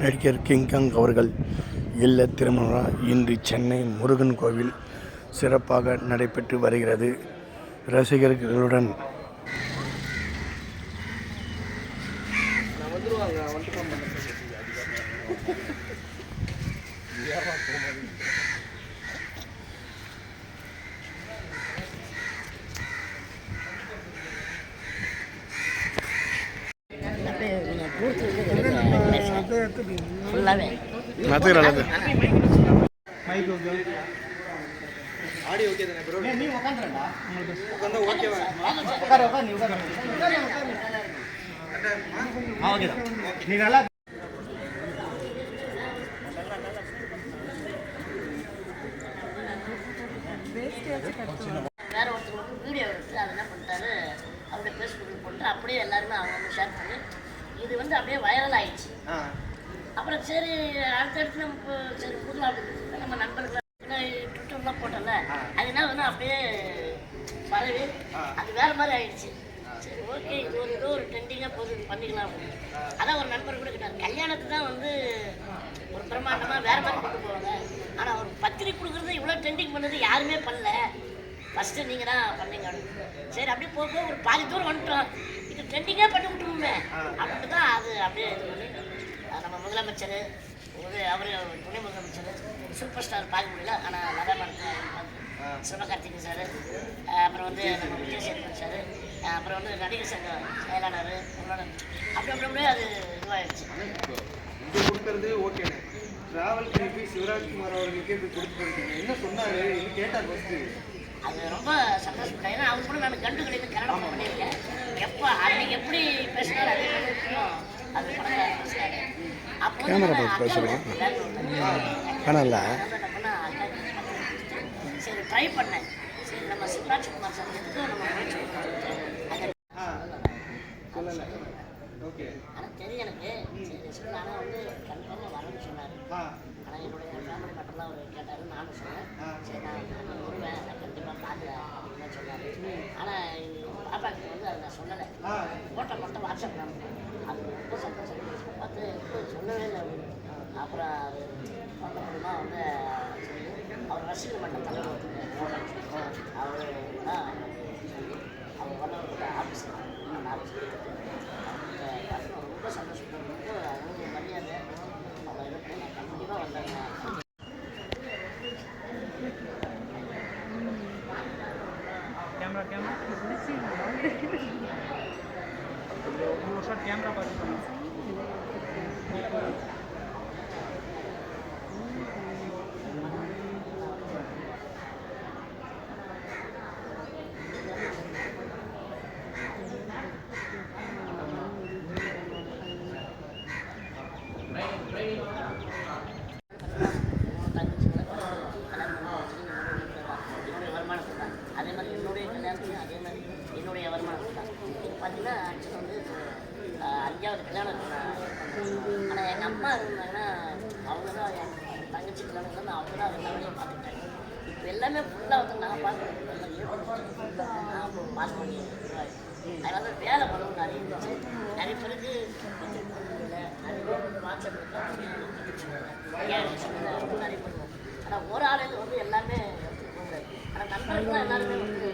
நடிகர் கிங்காங் அவர்கள் இல்ல திருமண இன்று சென்னை முருகன் கோவில் சிறப்பாக நடைபெற்று வருகிறது. ரசிகர்களுடன் நத்துக்கிற அளவுக்கு வேற ஒருத்தர் வீடியோ எடுத்து அதை என்ன பண்ணிட்டாரு அவருடைய ஃபேஸ்புக்கில் போட்டு அப்படியே எல்லாருமே அவங்க வந்து ஷேர் பண்ணி இது வந்து அப்படியே வைரல் ஆயிடுச்சு அப்புறம் சரி அடுத்தடுத்து நம்ம சரி புதுலா நம்ம நண்பர்கள் ட்விட்டர்லாம் போட்டோம்ல அதனால வந்து அப்படியே பரவி அது வேற மாதிரி ஆயிடுச்சு. சரி ஓகே இது ஒரு ஏதோ ஒரு ட்ரெண்டிங்காக போது இது பண்ணிக்கலாம் அப்படின்னு. அதான் ஒரு நண்பர் கூட கேட்டார் கல்யாணத்துக்கு தான் வந்து ஒரு பிரம்மாண்டமாக வேற மாதிரி கொண்டு போவாங்க. ஆனால் ஒரு பத்திரிக்கை கொடுக்குறது இவ்வளோ ட்ரெண்டிங் பண்ணது யாருமே பண்ணல. ஃபஸ்ட்டு நீங்கள் தான் பண்ணீங்க அப்படின்னு. சரி அப்படியே போக ஒரு பாதி தூரம் வந்துட்டோம். இது ட்ரெண்டிங்காக பண்ணி விட்டுருவோமே. அப்படின்ட்டு தான் அது அப்படியே இது பண்ணி நம்ம முதலமைச்சர் அவர் துணை முதலமைச்சர் சூப்பர் ஸ்டார் பார்க்க முடியல. ஆனால் நல்லா இருக்கு சிவகார்த்திகேயன் சார் அப்புறம் வந்து நம்ம விஜய் சேதுபதி சார் அப்புறம் வந்து நடிகர் சங்க செயலாளர் அப்படி அப்படி அப்படியே அது இதுவாகிடுச்சு இது கொடுக்கறது ஓகேண்ணே டிராவல் திருப்பி சிவராஜ்குமார் அவர்களுக்கே போய் கொடுத்து போயிருக்கீங்க என்ன சொன்னாரு? இது கேட்டார் ஃபர்ஸ்ட் அது ரொம்ப சந்தோஷப்பட்டேன் ஏன்னா அவர் கூட நான் கண்டு கிடையாது கன்னடம் பண்ணியிருக்கேன் எப்போ அன்னைக்கு எப்படி பேசினார் அதே மாதிரி இப்பயும் அது படத்தில் பேசினாரு அப்போ வந்து கேமரா நான் பார்த்து அக்கா பேசுறேன். கூட பேங்களூர்ல காணல அதான் என்ன பண்ணேன், அக்கா கிட்ட சரி ட்ரை பண்ணேன் சரி நம்ம சிவராஜ்குமார் சார் எடுத்து நம்ம ஓகே. ஆனால் தெரியும் எனக்கு. சரி சொல்லி ஆனால் வந்து கன்ஃபார்மாக வரேன்னு சொன்னார். ஆனால் என்னுடைய ஃபேமிலி மட்டும்தான் அவர் கேட்டார் நானும் சொன்னேன். சரி நான் நான் வருவேன். நான் கண்டிப்பாக பார்க்குறேன் அப்படின்னு சொன்னார். ஆனால் பாப்பாக்கு வந்து அதை நான் சொல்லலை. ஃபோட்டோ மட்டும் வாட்ஸ்அப் அனுப்பினேன் அது ரொம்ப சந்தோஷம். வந்து எப்போ சொல்லவே இல்லை. அப்புறம் அது ஃபோட்டோ வந்து சொல்லி அவர் ரசிகர் மன்ற தலைவர் அவர் தான் அவர் வந்தவரோட ஆஃபீஸ் அந்த ஆஃபீஸ் ரொம்ப சந்தோஷப்பட்டு ரொம்ப அவங்க மரியாதை அவங்க இருக்கு நான் கண்டிப்பாக வந்தாங்க கேமரா கேமரா ஒரு ஷாட் கேமரா பார்த்து தங்கச்சிங்களை கல்யாணம் பண்ணி வச்சுட்டு என்னுடைய வருமானத்தை தான் அதே மாதிரி என்னுடைய கல்யாணத்துலையும் அதே மாதிரி என்னுடைய வருமானத்தை தான் பார்த்தீங்கன்னா ஆக்சுவலாக வந்து ஆஹ், அஞ்சாவது கல்யாணம் ஆனால் எங்கள் அம்மா இருந்தாங்கன்னா அவங்க தான் என் தங்கச்சி கல்யாணம் வந்து அவங்க தான் எல்லா வேலையும் பார்த்துட்டாங்க இப்போ எல்லாமே ஃபுல்லாக வந்து நான் பார்க்குறது நான் பாஸ் பண்ணி அதனால தான் வேலை பண்ணணும் நிறைய இருந்துச்சு நிறைய பேருக்கு அது நிறைய வாட்ஸ்அப் நிறைய பண்ணுவோம் ஆனால் ஒரு ஆளுங்க வந்து எல்லாமே ஆனால் நண்பர்கள் தான் எல்லாருமே வந்து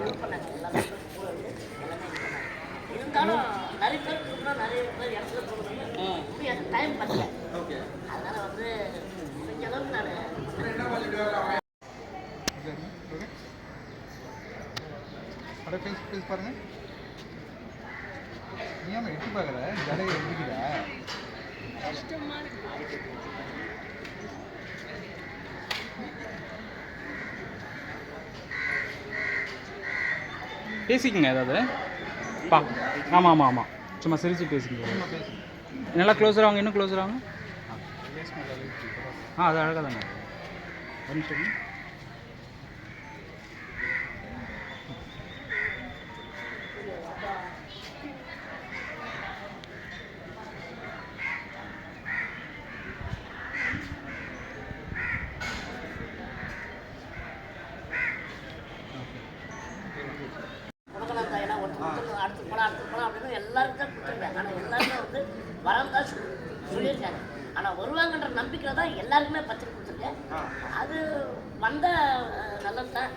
ஹெல்ப் பண்ணாங்க எல்லாமே கூட எல்லாமே இருந்தாலும் நிறைய பேர் நிறைய பேர் இடத்துல போகணும்னு முடியாது டைம் பண்ணல அதனால் வந்து முடிஞ்ச அளவுக்கு நான் அப்படியே பேசி பேசி பாருங்க. நீ ஏன் எட்டி பார்க்குற? ஜடையை எழுதிக்கிற பேசிக்கங்க ஏதாவது. பா. ஆமாம் ஆமாம் ஆமாம் சும்மா சிரிச்சு பேசிக்கங்க. நல்லா க்ளோஸர் ஆகுங்க இன்னும் க்ளோஸர் ஆகுங்க ஆ அது அழகாக தாங்க ஒரு நிமிஷம் இருங்க. கொடுக்கலாம் தான் ஏன்னா ஒருத்தர் ஒருத்தர் அடுத்து போகலாம் அடுத்து போகலாம் அப்படின்னு எல்லாருக்கும் தான் கொடுத்துருவேன் ஆனால் எல்லாருமே வந்து வரம் தான் சொல்லு சொல்லியிருக்காங்க ஆனா வருவாங்கன்ற நம்பிக்கையில தான் எல்லாருக்குமே பத்திரிக்கை கொடுத்துருக்கேன். அது வந்தா அஹ், நல்லது தான்.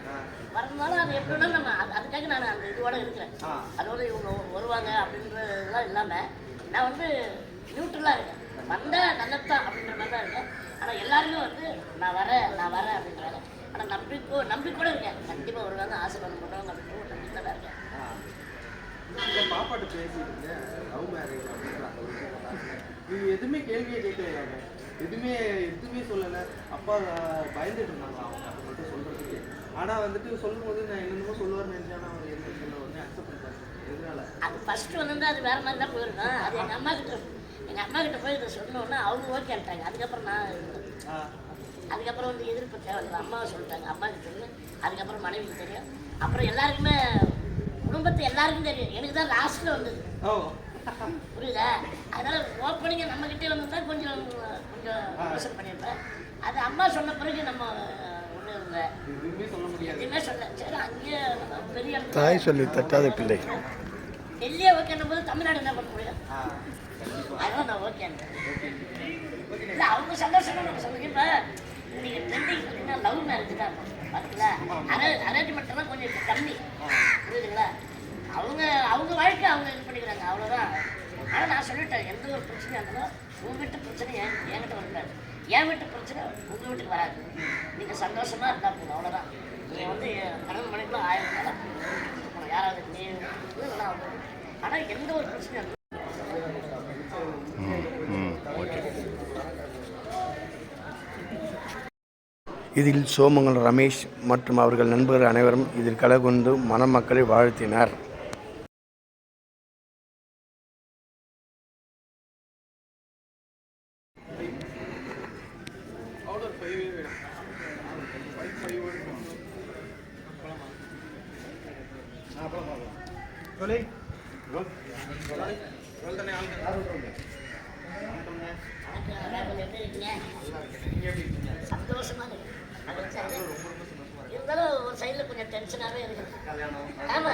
வரதுனால அது எப்படின்னா நம்ம அது- அதுக்காக நான் அந்த இதுவோட இருக்கிறேன். அதோட இவங்க வருவாங்க அப்படின்றதுலாம் இல்லாம நான் வந்து நியூட்ரலா இருக்கேன். வந்தா நல்லது தான் அப்படின்ற மாதிரி தான் இருக்கேன். ஆனா எல்லாருமே வந்து நான் வரேன் நான் வரேன் அப்படின்றாங்க. ஆனா நம்பிக்கை நம்பிக்கையோட இருக்கேன். கண்டிப்பா வருவாங்க ஆசீர்வாதம் பண்ணுவாங்க அப்படின்ற ஒரு நம்பிக்கை தான் இருக்கேன். இந்த பாப்பாட்ட பேசிட்டு லவ் மேரேஜ் சொன்னாங்க. இது எதுவுமே கேள்வியே கேட்கலையாங்க எதுவுமே எதுவுமே சொல்லலை. அப்பா பயந்துட்டு இருந்தாங்க. அவங்க அதை மட்டும் சொல்றதுக்கு. ஆனா வந்துட்டு சொல்லும்போது நான் என்னென்னமோ சொல்லுவார்னு நினைச்சேன் ஆனா அவர் என்ன சொல்ல உடனே அக்செப்ட் பண்ணிட்டாங்க எதனால? அது ஃபர்ஸ்ட் வந்து அது வேற மாதிரி தான் போயிருக்கும் அது எங்க அம்மா கிட்ட எங்க அம்மா கிட்ட போய் இதை சொன்னோன்னா அவங்க ஓகேன்ட்டாங்க அதுக்கப்புறம் நான் அதுக்கப்புறம் வந்து எதிர்ப்பு தேவையில்லை அம்மாவை சொல்லிட்டாங்க. அம்மாவுக்கு தெரியும் அதுக்கப்புறம் மனைவிக்கு தெரியும். அப்புறம் எல்லாருக்குமே குடும்பத்தை எல்லாருக்கும் தெரியும். எனக்கு தான் லாஸ்ட்டில் வந்தது. ஓ. புரியுதா? அதனால ஓப்பனிங்க நம்ம கிட்டே வந்திருந்தா கொஞ்சம் கொஞ்சம் யோசனை பண்ணியிருப்பேன். அது அம்மா சொன்ன பிறகு நம்ம ஒன்றும் இல்லை. எதுவுமே சொல்ல சரி அங்கேயே பெரிய இடத்துல தாய் சொல்லி தட்டாத பிள்ளை. டெல்லியே ஓகேன்னும் போது தமிழ்நாடு என்ன பண்ண முடியும்? அதெல்லாம் நான் ஓகே இல்லை அவங்க சந்தோஷமா நம்ம சொல்லுங்க இப்போ நீங்கள் ட்ரெண்டிங் பார்த்தீங்கன்னா லவ் மேரேஜ் தான் பார்த்தீங்களா அரே அரேஞ்ச்மெண்ட்லாம் கொஞ்சம் கம்மி. புரியுதுங்களா? அவங்க அவங்க வாழ்க்கை அவங்க இது பண்ணிக்கிறாங்க. அவ்வளோதான் ஆனால் நான் சொல்லிட்டேன் எந்த ஒரு பிரச்சனையாக இருந்தாலும் உங்கள் வீட்டு பிரச்சனை என் என்கிட்ட வரக்கூடாது என் வீட்டு பிரச்சனை உங்கள் வீட்டுக்கு வராது. நீங்கள் சந்தோஷமாக இருந்தால் போதும் அவ்வளோதான் நீங்கள் வந்து கடன் மணிக்குள்ள ஆயிரம் ரூபாய் யாராவது நீ ஆனால் எந்த ஒரு பிரச்சனையும் இதில் சோமங்கல் ரமேஷ் மற்றும் அவர்கள் நண்பர்கள் அனைவரும் இதில் கலந்து மணமக்களை வாழ்த்தினர். இருக்கீங்க சந்தோஷமா இருந்தாலும் ஒரு சைடுல கொஞ்சம் டென்ஷனாகவே இருக்கு. ஆமா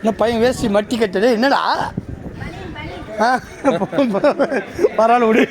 என்ன பையன் வேஷ்டி மட்டி கட்டது என்னடா? பரவாயில்ல விடு.